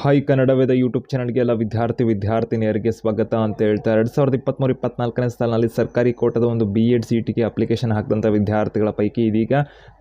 Hi Kannada Veda YouTube ಚಾನಲ್ಗೆ ಎಲ್ಲ ವಿದ್ಯಾರ್ಥಿ ವಿದ್ಯಾರ್ಥಿನಿಯರಿಗೆ ಸ್ವಾಗತ ಅಂತ ಹೇಳ್ತಾ ಎರಡು ಸಾವಿರದ ಇಪ್ಪತ್ತ್ಮೂರು ಇಪ್ಪತ್ನಾಲ್ಕನೇ ಸಾಲಿನಲ್ಲಿ ಸರ್ಕಾರಿ ಕೋಟದ ಒಂದು ಬಿ ಎಡ್ ಸಿ ಟಿಗೆ ಅಪ್ಲಿಕೇಶನ್ ಹಾಕಿದಂಥ ವಿದ್ಯಾರ್ಥಿಗಳ ಪೈಕಿ ಇದೀಗ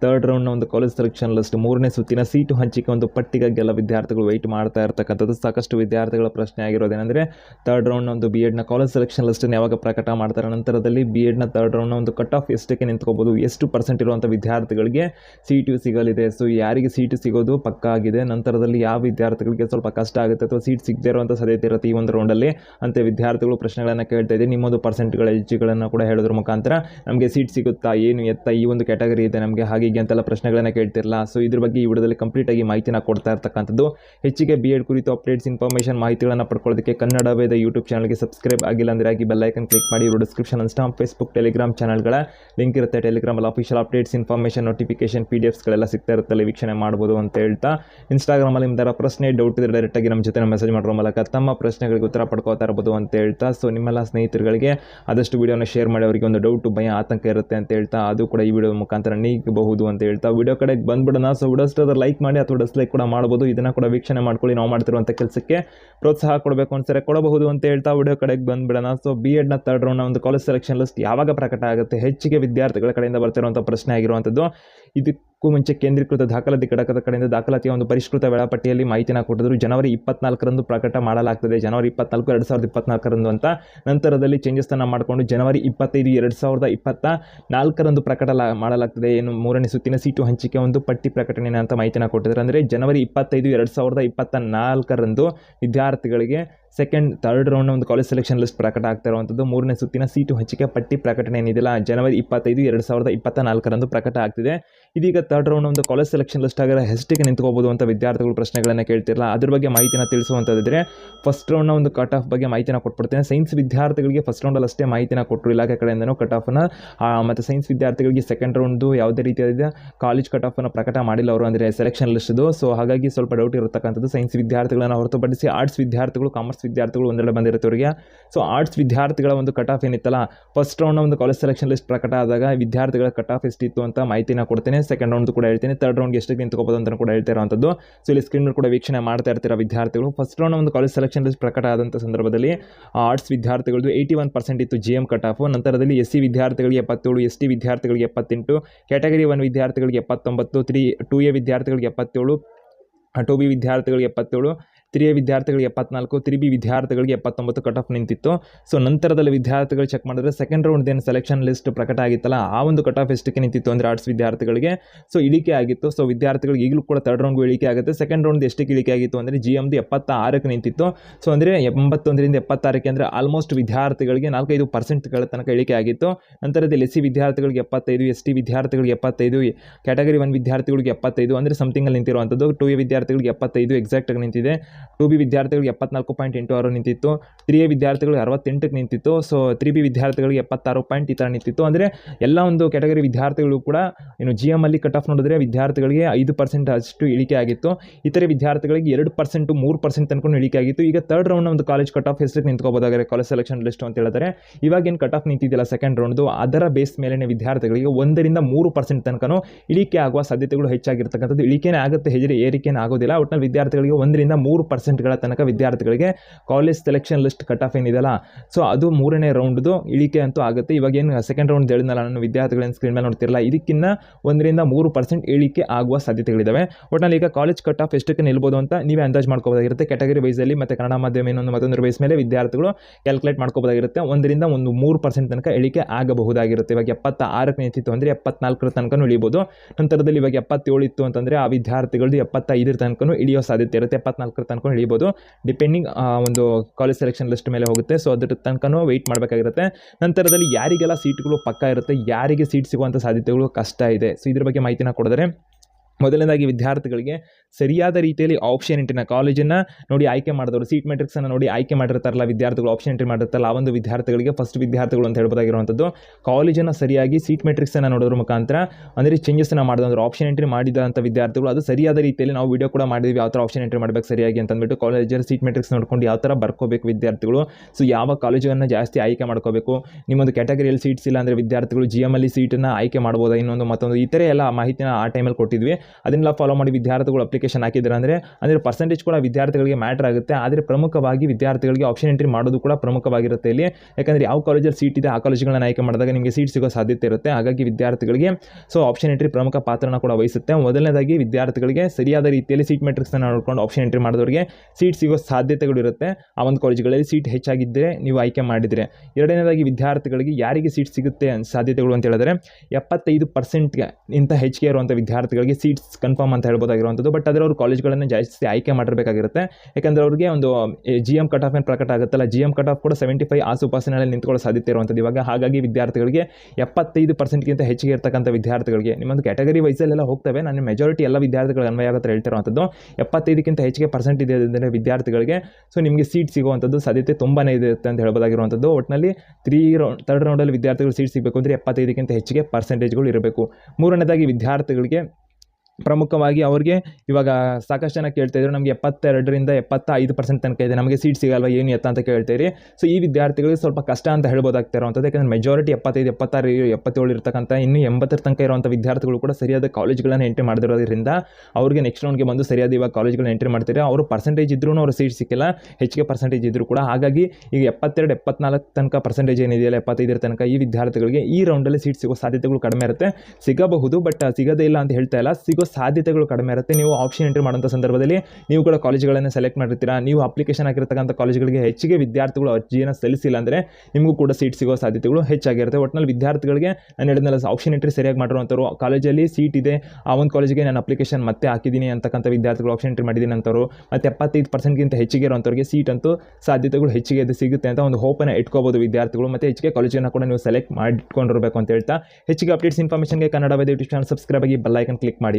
ತರ್ಡ್ ರೌಂಡ್ನ ಒಂದು ಕಾಲೇಜ್ ಸೆಲೆಕ್ಷನ್ ಲಿಸ್ಟ್ ಮೂರನೇ ಸುತ್ತಿನ ಸೀಟು ಹಂಚಿಕೆ ಒಂದು ಪಟ್ಟಿಗಾಗಿ ಎಲ್ಲ ವಿದ್ಯಾರ್ಥಿಗಳು ವೆಯ್ಟ್ ಮಾಡ್ತಾ ಇರ್ತಕ್ಕಂಥದ್ದು. ಸಾಕಷ್ಟು ವಿದ್ಯಾರ್ಥಿಗಳ ಪ್ರಶ್ನೆ ಆಗಿರೋದೇನೆಂದರೆ ತರ್ಡ್ ರೌಂಡ್ನ ಒಂದು ಬಿ ಎಡ್ನ ಕಾಲೇಜ್ ಸೆಲೆಕ್ಷನ್ ಲಿಸ್ಟನ್ನು ಯಾವಾಗ ಪ್ರಕಟ ಮಾಡ್ತಾರೆ? ನಂತರದಲ್ಲಿ ಬಿ ಎಡ್ನ ತರ್ಡ್ ರೌಂಡ್ನ ಒಂದು ಕಟ್ ಆಫ್ ಎಷ್ಟಕ್ಕೆ ನಿಂತ್ಕೋಬೋದು? ಎಷ್ಟು ಪರ್ಸೆಂಟ್ ಇರುವಂಥ ವಿದ್ಯಾರ್ಥಿಗಳಿಗೆ ಸೀಟು ಸಿಗಲಿದೆ? ಸೊ ಯಾರಿಗೆ ಸೀಟು ಸಿಗೋದು? ಪಕ್ಕ ಆಗಿದೆ. ನಂತರದಲ್ಲಿ ಯಾವ ವಿದ್ಯಾರ್ಥಿಗಳಿಗೆ ಸ್ವಲ್ಪ ಕಷ್ಟ ಆಗುತ್ತೆ ಅಥವಾ ಸೀಟ್ ಸಿಗದೇ ಇರುವಂಥ ಸಾಧ್ಯತೆ ಇರುತ್ತೆ ಈ ಒಂದು ರೌಂಡಲ್ಲಿ ಅಂತ ವಿದ್ಯಾರ್ಥಿಗಳು ಪ್ರಶ್ನೆಗಳನ್ನು ಕೇಳ್ತಾ ಇದ್ದೀವಿ ನಿಮ್ಮೊಂದು ಪರ್ಸೆಂಟ್ಗಳ ಹೆಚ್ಚುಗಳನ್ನು ಕೂಡ ಹೇಳೋದ್ರ ಮುಖಾಂತರ ನಮಗೆ ಸೀಟ್ ಸಿಗುತ್ತಾ, ಏನು ಎತ್ತ, ಈ ಒಂದು ಕ್ಯಾಟಗರಿ ಇದೆ ನಮಗೆ ಹಾಗೆ ಅಂತೆಲ್ಲ ಪ್ರಶ್ನೆಗಳನ್ನು ಕೇಳ್ತಿರಲ್ಲ ಸೊ ಇದ್ರ ಬಗ್ಗೆ ಈ ವಿಡಿಯೋದಲ್ಲಿ ಕಂಪ್ಲೀಟಾಗಿ ಮಾಹಿತಿನ ಕೊಡ್ತಾ ಇರ್ತಕ್ಕಂಥದ್ದು. ಹೆಚ್ಚಿಗೆ ಬಿ ಎಡ್ ಕುರಿತು ಅಪ್ಡೇಟ್ಸ್ ಇನ್ಫಾರ್ಮೇಷನ್ ಮಾಹಿತಿಗಳನ್ನು ಪಡ್ಕೊಳ್ಳೋದಕ್ಕೆ ಕನ್ನಡ ವೇದ ಯೂಟ್ಯೂಬ್ ಚಾನಲ್ಗೆ ಸಬ್ಸ್ಕ್ರೈಬ್ ಆಗಿಲ್ಲ ಅಂದರೆ ಆಗಿ ಬೆಲ್ಲೈಕನ್ ಕ್ಲಿಕ್ ಮಾಡಿ. ಡಿಸ್ಕ್ರಿಪ್ಷನ್ ಇನ್ಸ್ಟಾಮ್ ಫೇಸ್ಬುಕ್ ಟೆಲಿಗ್ರಾಮ್ ಚಾನಲ್ಗಳ ಲಿಂಕ್ ಇರುತ್ತೆ. ಟೆಲಿಗ್ರಾಮಲ್ಲಿ official updates information notification P D ಎಫ್ಸ್ಗಳೆಲ್ಲ ಸಿಗ್ತಾ ಇರುತ್ತಲ್ಲ, ವೀಕ್ಷಣೆ ಮಾಡ್ಬೋದು ಅಂತ ಹೇಳ್ತಾ. ಇನ್ಸ್ಟಾಗ್ರಾಮಲ್ಲಿ ನಿಮ್ದರ ಪ್ರಶ್ನೆ ಡೌಟ್ ಇದ್ದರೆ ಡೈರೆಕ್ಟಾಗಿ ನಮ್ಮ ಜೊತೆ ಮೆಸೇಜ್ ಮಾಡೋ ಮೂಲಕ ತಮ್ಮ ಪ್ರಶ್ನೆಗಳಿಗೆ ಉತ್ತರ ಪಡ್ಕೋತಾ ಇರ್ಬೋದು ಅಂತ ಹೇಳ್ತಾ ಸೊ ನಿಮ್ಮೆಲ್ಲ ಸ್ನೇಹಿತರುಗಳಿಗೆ ಆದಷ್ಟು ವಿಡಿಯೋನ ಶೇರ್ ಮಾಡಿ, ಅವರಿಗೆ ಒಂದು ಡೌಟ್ ಭಯ, ಆತಂಕ ಇರುತ್ತೆ ಅಂತ ಹೇಳ್ತಾ, ಅದು ಕೂಡ ಈ ವಿಡಿಯೋ ಮುಖಾಂತರ ನೀಗಬಹುದು ಅಂತ ಹೇಳ್ತಾ, ವಿಡಿಯೋ ಕಡೆಗೆ ಬಂದ್ಬಿಡೋಣ ಸೊ ವಿಡಿಯೋಸ್ಟಾದ್ರೆ ಲೈಕ್ ಮಾಡಿ ಅಥವಾ ಡಿಸ್ಲೈಕ್ ಕೂಡ ಮಾಡ್ಬೋದು, ಇದನ್ನು ಕೂಡ ವೀಕ್ಷಣೆ ಮಾಡ್ಕೊಳ್ಳಿ, ನಾವು ಮಾಡ್ತಿರುವಂಥ ಕೆಲಸಕ್ಕೆ ಪ್ರೋತ್ಸಾಹ ಕೊಡಬೇಕು ಅನ್ಸರೆ ಕೊಡಬಹುದು ಅಂತ ಹೇಳ್ತಾ, ವಿಡಿಯೋ ಕಡೆಗೆ ಬಂದ್ಬಿಡೋಣ ಸೊ ಬಿ ಎಡ್ನ ತರ್ಡ್ ರೌಂಡ್ನ ಒಂದು ಕಾಲೇಜ್ ಸೆಲೆಕ್ಷನ್ ಲಿಸ್ಟ್ ಯಾವಾಗ ಪ್ರಕಟ ಆಗುತ್ತೆ, ಹೆಚ್ಚಿಗೆ ವಿದ್ಯಾರ್ಥಿಗಳ ಕಡೆಯಿಂದ ಬರ್ತಿರುವಂಥ ಪ್ರಶ್ನೆ ಆಗಿರುವಂಥದ್ದು ಇದಕ್ಕೂ ಮುಂಚೆ ಕೇಂದ್ರೀಕೃತ ದಾಖಲಾತಿ ಘಟಕದ ಕಡೆಯಿಂದ ದಾಖಲಾತಿಯ ಒಂದು ಪರಿಷ್ಕೃತ ವೇಳಾಪಟ್ಟಿಯಲ್ಲಿ ಮಾಹಿತಿನ ಕೊಟ್ಟಿದ್ರು ಜನವರಿ ಇಪ್ಪತ್ನಾಲ್ಕರಂದು ಪ್ರಕಟ ಮಾಡಲಾಗ್ತದೆ. ಜನವರಿ ಇಪ್ಪತ್ನಾಲ್ಕು, ಎರಡು ಸಾವಿರದ ಇಪ್ಪತ್ನಾಲ್ಕರಂದು ಅಂತ ನಂತರದಲ್ಲಿ ಚೇಂಜಸ್ಸನ್ನು ಮಾಡಿಕೊಂಡು ಜನವರಿ ಇಪ್ಪತ್ತೈದು, ಎರಡು ಸಾವಿರದ ಇಪ್ಪತ್ತ ನಾಲ್ಕರಂದು ಪ್ರಕಟ ಮಾಡಲಾಗ್ತದೆ. ಏನು ಮೂರನೇ ಸುತ್ತಿನ ಸೀಟು ಹಂಚಿಕೆ ಒಂದು ಪಟ್ಟಿ ಪ್ರಕಟಣೆ ಅಂತ ಮಾಹಿತಿನ ಕೊಟ್ಟಿದ್ದಾರೆ. ಅಂದರೆ ಜನವರಿ ಇಪ್ಪತ್ತೈದು, ಎರಡು ಸಾವಿರದ ಇಪ್ಪತ್ತ ನಾಲ್ಕರಂದು ವಿದ್ಯಾರ್ಥಿಗಳಿಗೆ ಸೆಕೆಂಡ್ ಥರ್ಡ್ ರೌಂಡ್ನ ಒಂದು ಕಾಲೇಜ್ ಸೆಲೆಕ್ಷನ್ ಲಿಸ್ಟ್ ಪ್ರಕಟ ಆಗ್ತಾ ಇರುವಂಥದ್ದು. ಮೂರನೇ ಸುತ್ತಿನ ಸೀಟು ಹಂಚಿಕೆ ಪಟ್ಟಿ ಪ್ರಕಟಣೆ ಏನಿದೆಯಲ್ಲ, ಜನವರಿ ಇಪ್ಪತ್ತೈದು, ಎರಡು ಸಾವಿರದ ಇಪ್ಪತ್ತ ನಾಲ್ಕರಂದು ಪ್ರಕಟ ಆಗ್ತಿದೆ. ಇದೀಗ ಥರ್ಡ್ ರೌಂಡ್ ಒಂದು ಕಾಲೇಜ್ ಸೆಲೆಕ್ಷನ್ ಲಿಸ್ಟ್ ಆಗಿರೋ ಹೆಸ್ಟಿಗೆ ನಿಂತ್ಕೋಬೋದು ಅಂತ ವಿದ್ಯಾರ್ಥಿಗಳು ಪ್ರಶ್ನೆಗಳನ್ನು ಕೇಳ್ತಿರಲ್ಲ ಅದ್ರ ಬಗ್ಗೆ ಮಾಹಿತಿನ ತಿಳಿಸುವಂಥದ್ದಿದ್ರೆ ಫಸ್ಟ್ ರೌಂಡ್ನ ಒಂದು ಕಟ್ ಆಫ್ ಬಗ್ಗೆ ಮಾಹಿತಿನ ಕೊಟ್ಬಿಡ್ತೇನೆ. ಸೈನ್ಸ್ ವಿದ್ಯಾರ್ಥಿಗಳಿಗೆ ಫಸ್ಟ್ ರೌಂಡಲ್ಲಿ ಅಷ್ಟೇ ಮಾಹಿತಿನ ಕೊಟ್ಟರು ಇಲಾಖೆ ಕಡೆಯಿಂದನೂ ಕಟ್ ಆಫನ್ನು ಮತ್ತು ಸೈನ್ಸ್ ವಿದ್ಯಾರ್ಥಿಗಳಿಗೆ ಸೆಕೆಂಡ್ ರೌಂಡ್ದು ಯಾವುದೇ ರೀತಿಯಾದ ಕಾಲೇಜ್ ಕಟ್ ಆಫನ್ನು ಪ್ರಕಟ ಮಾಡಿಲ್ಲ ಅವರು ಅಂದರೆ ಸೆಲೆಕ್ಷನ್ ಲಿಸ್ಟ್ದು ಸೊ ಹಾಗಾಗಿ ಸ್ವಲ್ಪ ಡೌಟ್ ಇರತಕ್ಕಂಥದ್ದು ಸೈನ್ಸ್ ವಿದ್ಯಾರ್ಥಿಗಳನ್ನು ಹೊರತುಪಡಿಸಿ ಆರ್ಟ್ಸ್ ವಿದ್ಯಾರ್ಥಿಗಳು ಕಾಮರ್ಸ್ ವಿದ್ಯಾರ್ಥಿಗಳು ಒಂದೆರಡು ಬಂದಿರುತ್ತೆ ಅವರಿಗೆ. ಸೊ ಆರ್ಟ್ಸ್ ವಿದ್ಯಾರ್ಥಿಗಳ ಒಂದು ಕಟ್ ಆಫ್ ಏನಿತ್ತಲ್ಲ ಫಸ್ಟ್ ರೌಂಡ್ನ ಒಂದು ಕಾಲೇಜ್ ಸೆಲೆಕ್ಷನ್ ಲಿಸ್ಟ್ ಪ್ರಕಟ ಆದಾಗ ವಿದ್ಯಾರ್ಥಿಗಳ ಕಟ್ ಆಫ್ ಎಷ್ಟಿತ್ತು ಅಂತ ಮಾಹಿತಿನ ಕೊಡ್ತೇನೆ. ಸೆಕೆಂಡ್ ರೌಂಡ್ ಕೂಡ ಹೇಳ್ತೀನಿ. ತರ್ಡ್ ರೌಂಡ್ಗೆ ಎಷ್ಟು ನಿಂತ್ಕೋಬೋದು ಅಂತ ಕೂಡ ಹೇಳ್ತಾ ಇರುವಂಥದ್ದು. ಸೊ ಇಲ್ಲಿ ಸ್ಕ್ರೀನ್ ಕೂಡ ವೀಕ್ಷಣೆ ಮಾಡ್ತಾ ಇರ್ತೀರ ವಿದ್ಯಾರ್ಥಿಗಳು. ಫಸ್ಟ್ ರೌಂಡ್ ಒಂದು ಕಾಲೇಜ್ ಸೆಲೆಕ್ಷನ್ ಲಿಸ್ಟ್ ಪ್ರಕಟ ಆದಂಥ ಸಂದರ್ಭದಲ್ಲಿ ಆರ್ಟ್ಸ್ ವಿದ್ಯಾರ್ಥಿಗಳದ್ದು ಏಯ್ಟಿ ಒನ್ ಪರ್ಸೆಂಟ್ ಇತ್ತು ಜಿ ಎಂ ಕಟ್ ಆಫ್ ನಂತರದಲ್ಲಿ ಎಸ್ ಸಿ ವಿದ್ಯಾರ್ಥಿಗಳಿಗೆ ಎಪ್ಪತ್ತೇಳು ಎಸ್ ಟಿ ವಿದ್ಯಾರ್ಥಿಗಳಿಗೆ ಎಪ್ಪತ್ತೆಂಟು ಕ್ಯಾಟಗರಿ ಒನ್ ವಿದ್ಯಾರ್ಥಿಗಳಿಗೆ ಎಪ್ಪತ್ತೊಂಬತ್ತು ತ್ರೀ ಟು ಎ ವಿದ್ಯಾರ್ಥಿಗಳಿಗೆ ಎಪ್ಪತ್ತೇಳು ಟು ಬಿ ವಿದ್ಯಾರ್ಥಿಗಳಿಗೆ ಎಪ್ಪತ್ತೇಳು ತ್ರೀ ವಿದ್ಯಾರ್ಥಿಗಳಿಗೆ ಎಪ್ಪತ್ನಾಲ್ಕು, ತ್ರೀ ಬಿ ವಿದ್ಯಾರ್ಥಿಗಳಿಗೆ ಎಪ್ಪತ್ತೊಂಬತ್ತು ಕಟ್ ಆಫ್ ನಿಂತಿತ್ತು. ಸೊ ನಂತರದಲ್ಲಿ ವಿದ್ಯಾರ್ಥಿಗಳು ಚೆಕ್ ಮಾಡಿದ್ರೆ ಸೆಕೆಂಡ್ ರೌಂಡ್ ಏನು ಸೆಲೆಕ್ಷನ್ ಲಿಸ್ಟ್ ಪ್ರಕಟ ಆಗಿತ್ತಲ್ಲ, ಆ ಒಂದು ಕಟ್ ಆಫ್ ಎಷ್ಟಕ್ಕೆ ನಿಂತಿತ್ತು ಅಂದರೆ ಆರ್ಟ್ಸ್ ವಿದ್ಯಾರ್ಥಿಗಳಿಗೆ. ಸೊ ಇಳಿಕೆ ಆಗಿತ್ತು. ಸೊ ವಿದ್ಯಾರ್ಥಿಗಳಿಗೆ ಈಗಲೂ ಕೂಡ ತರ್ಡ್ ರೌಂಡ್ಗೂ ಇಳಿಕೆ ಆಗುತ್ತೆ. ಸೆಕೆಂಡ್ ರೌಂಡ್ ಎಷ್ಟಕ್ಕೆ ಇಳಿಕೆ ಆಗಿತ್ತು ಅಂದರೆ ಜಿ ಎಮ್ದು ಎಪ್ಪತ್ತ ಆರಕ್ಕೆ ನಿಂತಿತ್ತು. ಸೊ ಅಂದರೆ ಎಂಬತ್ತೊಂದರಿಂದ ಎಪ್ಪತ್ತಾರಕ್ಕೆ ಅಂದರೆ ಆಲ್ಮೋಸ್ಟ್ ವಿದ್ಯಾರ್ಥಿಗಳಿಗೆ ನಾಲ್ಕೈದು ಪರ್ಸೆಂಟ್ಗಳ ತನಕ ಇಳಿಕೆ ಆಗಿತ್ತು. ನಂತರದಲ್ಲಿ ಎಸ್ ಸಿ ವಿದ್ಯಾರ್ಥಿಗಳಿಗೆ ಎಪ್ಪತ್ತೈದು ಎಸ್ ಟಿ ವಿದ್ಯಾರ್ಥಿಗಳಿಗೆ ಎಪ್ಪತ್ತೈದು ಕ್ಯಾಟಗರಿ ಒನ್ ವಿದ್ಯಾರ್ಥಿಗಳಿಗೆ ಎಪ್ಪತ್ತೈದು, ಅಂದರೆ ಸಮಥಿಂಗಲ್ಲಿ ನಿಂತಿರುವಂಥದ್ದು. ಟು ಎ ವಿದ್ಯಾರ್ಥಿಗಳಿಗೆ ಎಪ್ಪತ್ತೈದು ಎಕ್ಸಾಕ್ಟಾಗಿ ನಿಂತಿದೆ. ಟು ಬಿ ವಿದ್ಯಾರ್ಥಿಗಳಿಗೆ ಎಪ್ಪತ್ನಾಲ್ಕು ಪಾಯಿಂಟ್ ಎಂಟು ಆರು ನಿಂತಿತ್ತು, ತ್ರೀ ಎ ವಿದ್ಯಾರ್ಥಿಗಳಿಗೆ ಅರವತ್ತೆಂಟಕ್ಕೆ ನಿಂತಿತ್ತು ಸೊ ತ್ರೀ ಬಿ ವಿದ್ಯಾರ್ಥಿಗಳಿಗೆ ಎಪ್ಪತ್ತಾರು ಪಾಯಿಂಟ್ ಈ ಥರ ನಿಂತಿತ್ತು. ಅಂದರೆ ಎಲ್ಲ ಒಂದು ಕ್ಯಾಟಗರಿ ವಿದ್ಯಾರ್ಥಿಗಳು ಕೂಡ ಏನು ಜಿ ಎಂ ಅಲ್ಲಿ ಕಟ್ ಆಫ್ ನೋಡಿದ್ರೆ ವಿದ್ಯಾರ್ಥಿಗಳಿಗೆ ಐದು ಪರ್ಸೆಂಟ್ ಅಷ್ಟು ಇಳಿಕೆ ಆಗಿತ್ತು. ಇತರೆ ವಿದ್ಯಾರ್ಥಿಗಳಿಗೆ ಎರಡು ಪರ್ಸೆಂಟು ಮೂರು ಪರ್ಸೆಂಟ್ ತನಕ ಇಳಿಕೆ ಆಗಿತ್ತು. ಈಗ ತರ್ಡ್ ರೌಂಡ್ ಒಂದು ಕಾಲೇಜ್ ಕಟ್ ಆಫ್ ಹೆಸರಿಗೆ ನಿಂತ್ಕೋಬೋದಾಗಿದೆ ಕಾಲೇಜ್ ಸೆಲೆಕ್ಷನ್ ಲಿಸ್ಟ್ ಅಂತ ಹೇಳಿದ್ರೆ ಇವಾಗ ಏನು ಕಟ್ ಆಫ್ ನಿಂತಿದ್ದಿಲ್ಲ ಸೆಕೆಂಡ್ ರೌಂಡ್ದು ಅದರ ಬೇಸ್ ಮೇಲೆ ವಿದ್ಯಾರ್ಥಿಗಳಿಗೆ ಒಂದರಿಂದ ಮೂರು ಪರ್ಸೆಂಟ್ ತನಕನೂ ಇಳಿಕೆ ಆಗುವ ಸಾಧ್ಯತೆಗಳು ಹೆಚ್ಚಾಗಿರ್ತಕ್ಕಂಥದ್ದು. ಇಳಿಕೆನೇ ಆಗುತ್ತೆ ಹೆಜರಿ ಏರಿಕೆನೇ ಆಗೋದಿಲ್ಲ. ಒಟ್ಟಿನಲ್ಲಿ ವಿದ್ಯಾರ್ಥಿಗಳಿಗೆ ಒಂದರಿಂದ ಮೂರು ಪರ್ಸೆಂಟ್ಗಳ ತನಕ ವಿದ್ಯಾರ್ಥಿಗಳಿಗೆ college selection list cut off ಏನಿದೆಯಲ್ಲ, ಸೊ ಅದು ಮೂರನೇ ರೌಂಡ್ದು ಇಳಿಕೆ ಅಂತೂ ಆಗುತ್ತೆ. ಇವಾಗ ಏನು ಸೆಕೆಂಡ್ ರೌಂಡ್ ಹೇಳಿದ್ನಲ್ಲ, ನಾನು ವಿದ್ಯಾರ್ಥಿಗಳೇನು ಸ್ಕ್ರೀನ್ ಮೇಲೆ ನೋಡ್ತಿರಲ್ಲ ಇದಕ್ಕಿಂತ ಒಂದರಿಂದ ಮೂರು ಪರ್ಸೆಂಟ್ ಇಳಿಕೆ ಆಗುವ ಸಾಧ್ಯತೆಗಳಿದ್ದಾವೆ ಒಟ್ನಲ್ಲಿ ಈಗ ಕಾಲೇಜ್ ಕಟ್ ಆಫ್ ಎಷ್ಟಕ್ಕೆ ನಿಲ್ಬೋದು ಅಂತ ನೀವೇ ಅಂದಾಜು ಮಾಡ್ಕೋಬೋದಾಗಿರುತ್ತೆ. ಕ್ಯಾಟಗರಿ ವೈಸಲ್ಲಿ ಮತ್ತು ಕನ್ನಡ ಮಾಧ್ಯಮ ಇನ್ನೊಂದು ಮತ್ತೊಂದು ವೈಸ್ ಮೇಲೆ ವಿದ್ಯಾರ್ಥಿಗಳು ಕ್ಯಾಲ್ಕುಲೇಟ್ ಮಾಡ್ಕೋಬೋದಾಗಿರುತ್ತೆ. ಒಂದರಿಂದ ಒಂದು ಮೂರು ಪರ್ಸೆಂಟ್ ತನಕ ಇಳಿಕೆ ಆಗಬಹುದಾಗಿರುತ್ತೆ. ಇವಾಗ ಎಪ್ಪತ್ತ ಆರಕ್ಕೆ ನಿಂತಿತ್ತು ಅಂದರೆ ಎಪ್ಪತ್ನಾಲ್ಕರ ತನಕ ಇಳಿಬೋದು. ನಂತರದಲ್ಲಿ ಇವಾಗ ಎಪ್ಪತ್ತೇಳು ಇತ್ತು ಅಂತಂದರೆ ಆ ವಿದ್ಯಾರ್ಥಿಗಳದ್ದು ಎಪ್ಪತ್ತೈದರ ತನಕ ಇಳಿಯೋ ಸಾಧ್ಯತೆ ಇರುತ್ತೆ. ಎಪ್ಪತ್ನಾಲ್ಕರ ತನಕ ಇಳಿಬೋದು ಡಿಪೆಂಡಿಂಗ್ ಒಂದು ಕಾಲೇಜ್ ಸೆಲೆಕ್ಷನ್ ಲಿಸ್ಟ್ ಮೇಲೆ ಹೋಗುತ್ತೆ. ಸೊ ಅದ್ರ ತನಕನೂ ವೆಯ್ಟ್ ಮಾಡಬೇಕಾಗಿರುತ್ತೆ. ನಂತರದಲ್ಲಿ ಯಾರಿಗೆಲ್ಲ ಸೀಟ್ಗಳು ಪಕ್ಕ ಇರುತ್ತೆ, ಯಾರಿಗೆ ಸೀಟ್ ಸಿಗುವಂಥ ಸಾಧ್ಯತೆಗಳು ಕಷ್ಟ ಇದೆ. ಸೊ ಇದ್ರ ಬಗ್ಗೆ ಮಾಹಿತಿನ ಕೊಡಿದ್ರೆ ಮೊದಲನೇದಾಗಿ ವಿದ್ಯಾರ್ಥಿಗಳಿಗೆ ಸರಿಯಾದ ರೀತಿಯಲ್ಲಿ ಆಪ್ಷನ್ ಎಂಟ್ರಿನ ಕಾಲೇಜನ್ನು ನೋಡಿ ಆಯ್ಕೆ ಮಾಡಿದವರು ಸೀಟ್ ಮೆಟ್ರಿಕ್ಸನ್ನು ನೋಡಿ ಆಯ್ಕೆ ಮಾಡಿರ್ತಾರಲ್ಲ ವಿದ್ಯಾರ್ಥಿಗಳು ಆಪ್ಷನ್ ಎಂಟ್ರಿ ಮಾಡಿರ್ತಾರಲ್ಲ, ಆ ಒಂದು ವಿದ್ಯಾರ್ಥಿಗಳಿಗೆ ಫಸ್ಟ್ ವಿದ್ಯಾರ್ಥಿಗಳು ಅಂತ ಹೇಳ್ಬೋದಾಗಿರುವಂಥದ್ದು. ಕಾಲೇಜನ್ನು ಸರಿಯಾಗಿ ಸೀಟ್ ಮೆಟ್ರಿಕ್ಸನ್ನು ನೋಡೋದ್ರ ಮುಖಾಂತರ ಅಂದರೆ ಚೇಂಜಸ್ಸನ್ನು ಮಾಡಿದಂದ್ರೆ ಆಪ್ಷನ್ ಎಂಟ್ರಿ ಮಾಡಿದಂಥ ವಿದ್ಯಾರ್ಥಿಗಳು, ಅದು ಸರಿಯಾದ ರೀತಿಯಲ್ಲಿ ನಾವು ವಿಡಿಯೋ ಕೂಡ ಮಾಡಿದ್ವಿ, ಯಾವ ಥರ ಆಪ್ಷನ್ ಎಂಟ್ರಿ ಮಾಡಬೇಕು ಸರಿಯಾಗಿ ಅಂತಂದ್ಬಿಟ್ಟು ಕಾಲೇಜಲ್ಲಿ ಸೀಟ್ ಮೆಟ್ರಿಕ್ಸ್ ನೋಡ್ಕೊಂಡು ಯಾವ ಥರ ಬರ್ಕೋಬೇಕು ವಿದ್ಯಾರ್ಥಿಗಳು. ಸೊ ಯಾವ ಕಾಲೇಜನ್ನು ಜಾಸ್ತಿ ಆಯ್ಕೆ ಮಾಡ್ಕೋಬೇಕು, ನಿಮ್ಮೊಂದು ಕ್ಯಾಟಗರಿಯಲ್ಲಿ ಸೀಟ್ಸ್ ಇಲ್ಲ ಅಂದರೆ ವಿದ್ಯಾರ್ಥಿಗಳು ಜಿ ಎಂ ಅಲ್ಲಿ ಸೀಟನ್ನು ಆಯ್ಕೆ ಮಾಡ್ಬೋದು, ಇನ್ನೊಂದು ಮತ್ತೊಂದು ಈ ಥರ ಎಲ್ಲ ಮಾಹಿತಿನ ಆ ಟೈಮಲ್ಲಿ ಕೊಟ್ಟಿದ್ವಿ. ಅದನ್ನೆಲ್ಲ ಫಾಲೋ ಮಾಡಿ ವಿದ್ಯಾರ್ಥಿಗಳು ಅಪ್ಲಿಕೇಶನ್ ಹಾಕಿದ್ದಾರೆ ಅಂದರೆ ಅಂದರೆ ಪರ್ಸೆಂಟೇಜ್ ಕೂಡ ವಿದ್ಯಾರ್ಥಿಗಳಿಗೆ ಮ್ಯಾಟರ್ ಆಗುತ್ತೆ. ಆದರೆ ಪ್ರಮುಖವಾಗಿ ವಿದ್ಯಾರ್ಥಿಗಳಿಗೆ ಆಪ್ಷನ್ ಎಂಟ್ರಿ ಮಾಡೋದು ಕೂಡ ಪ್ರಮುಖವಾಗಿರುತ್ತೆ ಇಲ್ಲಿ. ಯಾಕಂದರೆ ಯಾವ ಕಾಲೇಜಲ್ಲಿ ಸೀಟ್ ಇದೆ, ಆ ಕಾಲೇಜುಗಳನ್ನ ಆಯ್ಕೆ ಮಾಡಿದಾಗ ನಿಮಗೆ ಸೀಟ್ ಸಿಗೋ ಸಾಧ್ಯತೆ ಇರುತ್ತೆ. ಹಾಗಾಗಿ ವಿದ್ಯಾರ್ಥಿಗಳಿಗೆ ಸೊ ಆಪ್ಷನ್ ಎಂಟ್ರಿ ಪ್ರಮುಖ ಪಾತ್ರನ ಕೂಡ ವಹಿಸುತ್ತೆ. ಮೊದಲನೇದಾಗಿ ವಿದ್ಯಾರ್ಥಿಗಳಿಗೆ ಸರಿಯಾದ ರೀತಿಯಲ್ಲಿ ಸೀಟ್ ಮೆಟ್ರಿಕ್ಸ್ನ ನೋಡ್ಕೊಂಡು ಆಪ್ಷನ್ ಎಂಟ್ರಿ ಮಾಡಿದವರಿಗೆ ಸೀಟ್ ಸಿಗೋ ಸಾಧ್ಯತೆಗಳು ಇರುತ್ತೆ. ಆ ಒಂದು ಕಾಲೇಜುಗಳಲ್ಲಿ ಸೀಟ್ ಹೆಚ್ಚಾಗಿದ್ದರೆ ನೀವು ಆಯ್ಕೆ ಮಾಡಿದರೆ. ಎರಡನೇದಾಗಿ ವಿದ್ಯಾರ್ಥಿಗಳಿಗೆ ಯಾರಿಗೆ ಸೀಟ್ ಸಿಗುತ್ತೆ ಸಾಧ್ಯತೆಗಳು ಅಂತ ಹೇಳಿದ್ರೆ, ಎಪ್ಪತ್ತೈದು ಪರ್ಸೆಂಟ್ಗೆ ಇಂಥ ಹೆಚ್ಚಿಗೆ ಇರುವಂಥ ವಿದ್ಯಾರ್ಥಿಗಳಿಗೆ ಸೀಟ್ಸ್ ಕನ್ಫರ್ಮ್ ಅಂತ ಹೇಳ್ಬೋದಾಗಿರುವಂಥದ್ದು. ಬಟ್ ಅದರ ಅವರು ಕಾಲೇಜ್ಗಳನ್ನು ಜಾಸ್ತಿ ಆಯ್ಕೆ ಮಾಡಿರಬೇಕಾಗಿರುತ್ತೆ. ಯಾಕಂದರೆ ಅವ್ರಿಗೆ ಒಂದು ಜಿ ಎಂ ಕಟ್ ಆಫ್ ಏನು ಪ್ರಕಟ ಆಗುತ್ತಲ್ಲ ಜಿ ಎಂ ಕಟ್ ಆಫ್ ಕೂಡ ಸೆವೆಂಟಿ ಫೈವ್ ಆಸುಪಾಸಿನಲ್ಲಿ ನಿಂತ್ಕೊಳ್ಳೋ ಸಾಧ್ಯತೆ ಇರುವಂಥದ್ದು. ಇವಾಗ ಹಾಗಾಗಿ ವಿದ್ಯಾರ್ಥಿಗಳಿಗೆ ಎಪ್ಪತ್ತೈದು ಪರ್ಸೆಂಟ್ಗಿಂತ ಹೆಚ್ಚಿಗೆ ಇರ್ತಕ್ಕಂಥ ವಿದ್ಯಾರ್ಥಿಗಳಿಗೆ, ನಿಮ್ಮೊಂದು ಕ್ಯಾಟಗರಿ ವೈಸಲ್ಲೆಲ್ಲ ಹೋಗ್ತವೆ. ನಾನು ಮೆಜಾರಿಟಿ ಎಲ್ಲ ವಿದ್ಯಾರ್ಥಿಗಳು ಅನ್ವಯ ಆಗುತ್ತೆ ಹೇಳ್ತಿರುವಂಥದ್ದು. ಎಪ್ಪತ್ತೈದಕ್ಕಿಂತ ಹೆಚ್ಚಿಗೆ ಪರ್ಸೆಂಟ್ ಇದೆ ಅಂದರೆ ವಿದ್ಯಾರ್ಥಿಗಳಿಗೆ ಸೊ ನಿಮಗೆ ಸೀಟ್ ಸಿಗುವಂಥದ್ದು ಸಾಧ್ಯತೆ ತುಂಬಾನೇ ಇದೆ ಅಂತ ಹೇಳ್ಬೋದಾಗಿರುವಂಥದ್ದು. ಒಟ್ಟಿನಲ್ಲಿ ತ್ರೀ ರೌಂಡ್ ತರ್ಡ್ ರೌಂಡಲ್ಲಿ ವಿದ್ಯಾರ್ಥಿಗಳು ಸೀಟ್ ಸಿಗಬೇಕು ಅಂದರೆ ಎಪ್ಪತ್ತೈದಕ್ಕಿಂತ ಹೆಚ್ಚಿಗೆ ಪರ್ಸೆಂಟೇಜ್ಗಳು ಇರಬೇಕು. ಮೂರನೇದಾಗಿ ವಿದ್ಯಾರ್ಥಿಗಳಿಗೆ ಪ್ರಮುಖವಾಗಿ ಅವ್ರಿಗೆ ಇವಾಗ ಸಾಕಷ್ಟು ಜನ ಕೇಳ್ತಾ ಇದ್ರು, ನಮಗೆ ಎಪ್ಪತ್ತೆರಡರಿಂದ ಎಪ್ಪತ್ತ ಐದು ಪರ್ಸೆಂಟ್ ತನಕ ಇದೆ, ನಮಗೆ ಸೀಟ್ ಸಿಗಲ್ವ, ಏನು ಎತ್ತ ಅಂತ ಕೇಳ್ತೀರಿ ಸೊ ಈ ವಿದ್ಯಾರ್ಥಿಗಳಿಗೆ ಸ್ವಲ್ಪ ಕಷ್ಟ ಅಂತ ಹೇಳ್ಬೋದಾಗ್ತಾ ಇರುವಂಥದ್ದು, ಯಾಕಂದರೆ ಮೆಜಾರಿಟಿ ಎಪ್ಪತ್ತೈದು, ಎಪ್ಪತ್ತಾರು, ಎಪ್ಪತ್ತೇಳು ಇರ್ತಕ್ಕಂಥ, ಇನ್ನು ಎಂಬತ್ತರ ತನಕ ಇರುವಂಥ ವಿದ್ಯಾರ್ಥಿಗಳು ಕೂಡ ಸರಿಯಾದ ಕಾಲೇಜ್ಗಳನ್ನು ಎಂಟ್ರಿ ಮಾಡಿರೋದ್ರಿಂದ ಅವ್ರಿಗೆ ನೆಕ್ಸ್ಟ್ ರೌಂಡ್ಗೆ ಬಂದು ಸರಿಯಾದ ಇವಾಗ ಕಾಲೇಜ್ಗಳನ್ನ ಎಂಟ್ರಿ ಮಾಡ್ತಾರೆ ಅವರು ಪರ್ಸೆಂಟೇಜ್ ಇದ್ರೂ ಅವ್ರು ಸೀಟ್ ಸಿಕ್ಕಿಲ್ಲ, ಹೆಚ್ಚಿಗೆ ಪರ್ಸೆಂಟೇಜ್ ಇದ್ದರೂ ಕೂಡ. ಹಾಗಾಗಿ ಈಗ ಎಪ್ಪತ್ತೆರಡು, ಎಪ್ಪತ್ನಾಲ್ಕು ತನಕ ಪರ್ಸೆಂಟೇಜ್ ಏನಿದೆಯಲ್ಲ, ಎಪ್ಪತ್ತೈದರ ತನಕ ಈ ವಿದ್ಯಾರ್ಥಿಗಳಿಗೆ ಈ ರೌಂಡಲ್ಲಿ ಸೀಟ್ ಸಿಗೋ ಸಾಧ್ಯತೆಗಳು ಕಡಿಮೆ ಇರುತ್ತೆ. ಸಿಗಬಹುದು ಬಟ್ ಸಿಗೋದೇ ಇಲ್ಲ ಅಂತ ಹೇಳ್ತಾ ಇಲ್ಲ. ಸಿಗೋ ಸಾಧ್ಯತೆಗಳು ಕಡಿಮೆ ಇರುತ್ತೆ. ನೀವು ಆಪ್ಷನ್ ಎಂಟ್ರಿ ಮಾಡುವಂಥ ಸಂದರ್ಭದಲ್ಲಿ ನೀವು ಕೂಡ ಕಾಲೇಜುಗಳನ್ನು ಸೆಲೆಕ್ಟ್ ಮಾಡಿರ್ತೀರಾ? ನೀವು ಅಪ್ಲಿಕೇಶನ್ ಹಾಕಿರ್ತಕ್ಕಂಥ ಕಾಲೇಜುಗಳಿಗೆ ಹೆಚ್ಚಿಗೆ ವಿದ್ಯಾರ್ಥಿಗಳು ಅರ್ಜಿಯನ್ನು ಸಲ್ಲಿಸಿಲ್ಲ ಅಂದರೆ ನಿಮಗೂ ಕೂಡ ಸೀಟ್ ಸಿಗೋ ಸಾಧ್ಯತೆಗಳು ಹೆಚ್ಚಾಗಿರುತ್ತೆ. ಒಟ್ಟಿನಲ್ಲಿ ವಿದ್ಯಾರ್ಥಿಗಳಿಗೆ ನಾನು ಹೇಳಿದ್ನಲ್ಲ ಆಪ್ಷನ್ ಎಂಟ್ರಿ ಸರಿಯಾಗಿ ಮಾಡಿರುವಂಥವ್ರು ಕಾಲೇಜಲ್ಲಿ ಸೀಟ್ ಇದೆ. ಆ ಒಂದು ಕಾಲೇಜಿಗೆ ನಾನು ಅಪ್ಲಿಕೇಶನ್ ಮತ್ತೆ ಹಾಕಿದ್ದೀನಿ ಅಂತಕ್ಕಂಥ ವಿದ್ಯಾರ್ಥಿಗಳು ಆಪ್ಷನ್ ಎಂಟ್ರಿ ಮಾಡಿದ್ದೀನಿ ಅಂತವರು, ಮತ್ತು ಎಪ್ಪತ್ತೈದು ಪರ್ಸೆಂಟ್ಗಿಂತ ಹೆಚ್ಚಿಗೆ ಇರುವಂಥವ್ರಿಗೆ ಸೀಟ್ ಅಂತೂ ಸಾಧ್ಯತೆಗಳು ಹೆಚ್ಚಿಗೆ ಅದು ಸಿಗುತ್ತೆ ಅಂತ ಒಂದು ಹೋಪನ್ನು ಇಟ್ಕೋಬೋದು ವಿದ್ಯಾರ್ಥಿಗಳು. ಮತ್ತು ಹೆಚ್ಚಿಗೆ ಕಾಲೇಜನ್ನು ಕೂಡ ನೀವು ಸೆಲೆಕ್ಟ್ ಮಾಡಿಕೊಂಡಿರಬೇಕು ಅಂತ ಹೇಳ್ತಾ, ಹೆಚ್ಚಿಗೆ ಅಪ್ಡೇಟ್ಸ್ ಇನ್ಫಾರ್ಮೇಷನ್ಗೆ ಕನ್ನಡ ಯೂಟ್ಯೂಬ್ ಚಾನಲ್ ಸಬ್ಸ್ಕ್ರೈಬ್ ಆಗಿ ಬೆಲ್ಲೈಕನ್ ಕ್ಲಿಕ್ ಮಾಡಿ.